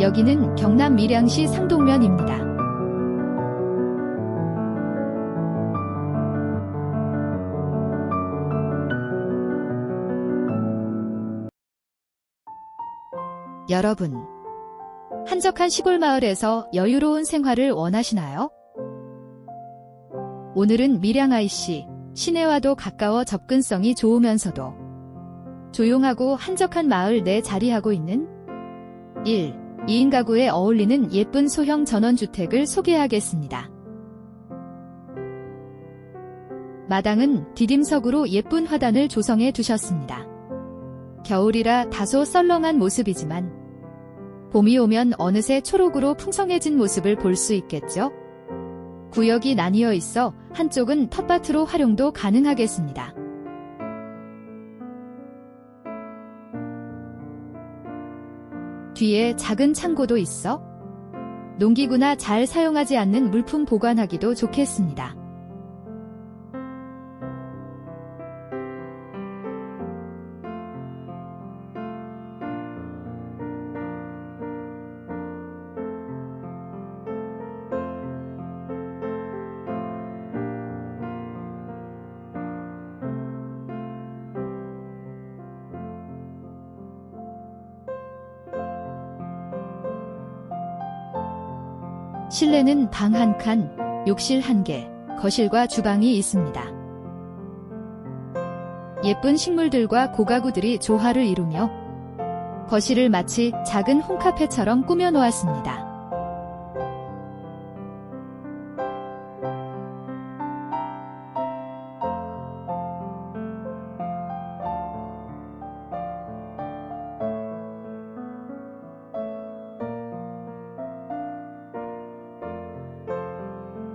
여기는 경남 밀양시 상동면입니다. 여러분, 한적한 시골 마을에서 여유로운 생활을 원하시나요? 오늘은 밀양 IC, 시내와도 가까워 접근성이 좋으면서도 조용하고 한적한 마을 내 자리하고 있는 1. 2인 가구에 어울리는 예쁜 소형 전원주택을 소개하겠습니다. 마당은 디딤석으로 예쁜 화단을 조성해 두셨습니다. 겨울이라 다소 썰렁한 모습이지만 봄이 오면 어느새 초록으로 풍성해진 모습을 볼 수 있겠죠? 구역이 나뉘어 있어 한쪽은 텃밭으로 활용도 가능하겠습니다. 뒤에 작은 창고도 있어 농기구나 잘 사용하지 않는 물품 보관하기도 좋겠습니다. 실내는 방 한 칸, 욕실 한 개, 거실과 주방이 있습니다. 예쁜 식물들과 고가구들이 조화를 이루며 거실을 마치 작은 홈카페처럼 꾸며 놓았습니다.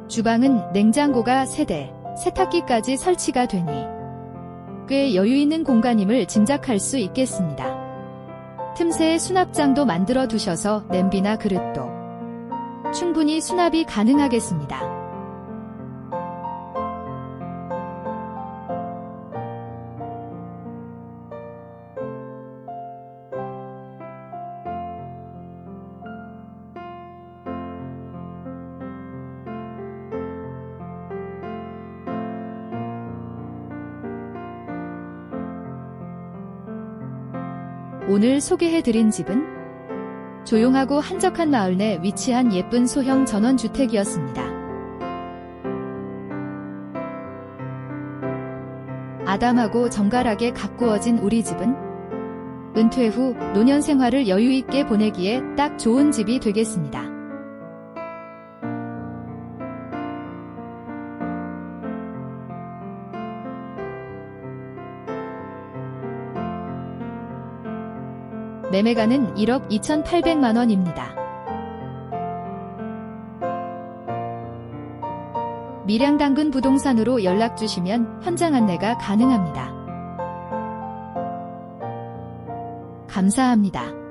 주방은 냉장고가 3대, 세탁기까지 설치가 되니 꽤 여유 있는 공간임을 짐작할 수 있겠습니다. 틈새에 수납장도 만들어 두셔서 냄비나 그릇도 충분히 수납이 가능하겠습니다. 오늘 소개해드린 집은 조용하고 한적한 마을 내 위치한 예쁜 소형 전원주택이었습니다. 아담하고 정갈하게 가꾸어진 우리 집은 은퇴 후 노년 생활을 여유 있게 보내기에 딱 좋은 집이 되겠습니다. 매매가는 1억 2,800만 원입니다. 밀양당근 부동산으로 연락 주시면 현장 안내가 가능합니다. 감사합니다.